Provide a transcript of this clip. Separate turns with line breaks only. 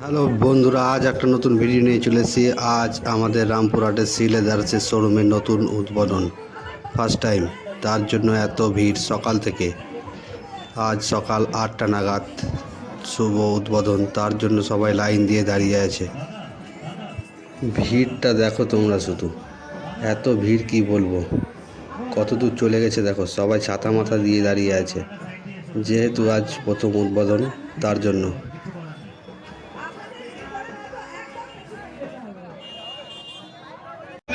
Hello বন্ধুরা, আজ একটা নতুন ভিডিও নিয়ে চলেছি আজ আমাদের রামপুরহাটের সি লেদার্সের শোরুমের নতুন উদ্বোধন ফার্স্ট টাইম তার জন্য এত ভিড় সকাল থেকে। আজ সকাল আটটা নাগাদ শুভ উদ্বোধন। তার জন্য সবাই লাইন দিয়ে দাঁড়িয়ে আছে। ভিড়টা দেখো তোমরা শুধু। এত ভিড় কি বলব? কত দূর চলে গেছে দেখো, সবাই ছাতা মাথা দিয়ে দাঁড়িয়ে আছে। যেহেতু আজ প্রথম উদ্বোধন, তার জন্য।